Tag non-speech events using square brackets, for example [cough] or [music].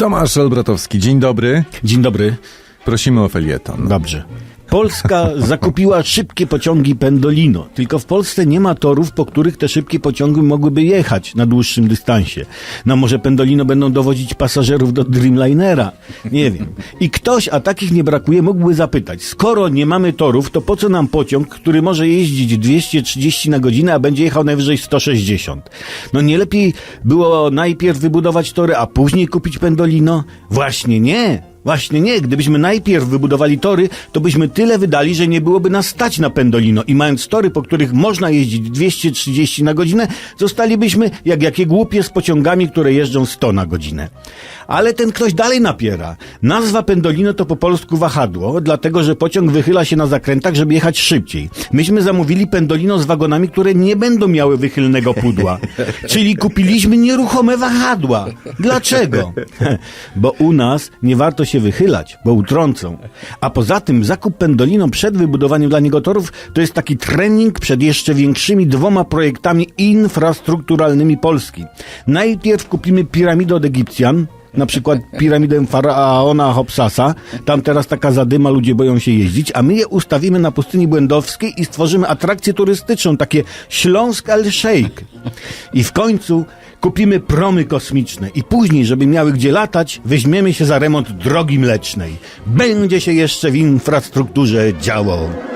Tomasz Olbratowski, dzień dobry. Dzień dobry. Prosimy o felieton. Dobrze. Polska zakupiła szybkie pociągi Pendolino. Tylko w Polsce nie ma torów, po których te szybkie pociągi mogłyby jechać na dłuższym dystansie. No może Pendolino będą dowozić pasażerów do Dreamlinera? Nie wiem. I ktoś, a takich nie brakuje, mógłby zapytać, skoro nie mamy torów, to po co nam pociąg, który może jeździć 230 na godzinę, a będzie jechał najwyżej 160? No nie lepiej było najpierw wybudować tory, a później kupić Pendolino? Właśnie nie. Właśnie nie, gdybyśmy najpierw wybudowali tory, to byśmy tyle wydali, że nie byłoby nas stać na Pendolino i mając tory, po których można jeździć 230 na godzinę, zostalibyśmy jak jakie głupie z pociągami, które jeżdżą 100 na godzinę. Ale ten ktoś dalej napiera. Nazwa Pendolino to po polsku wahadło, dlatego że pociąg wychyla się na zakrętach, żeby jechać szybciej. Myśmy zamówili Pendolino z wagonami, które nie będą miały wychylnego pudła. Czyli kupiliśmy nieruchome wahadła. Dlaczego? [laughs] Bo u nas nie warto się wychylać, bo utrącą. A poza tym zakup Pendolino przed wybudowaniem dla niego torów to jest taki trening przed jeszcze większymi dwoma projektami infrastrukturalnymi Polski. Najpierw kupimy piramidę od Egipcjan, na przykład piramidę faraona Hopsasa. Tam teraz taka zadyma, ludzie boją się jeździć, a my je ustawimy na pustyni błędowskiej i stworzymy atrakcję turystyczną, takie Śląsk El Sheikh. I w końcu kupimy promy kosmiczne i później, żeby miały gdzie latać, weźmiemy się za remont drogi mlecznej. Będzie się jeszcze w infrastrukturze działo.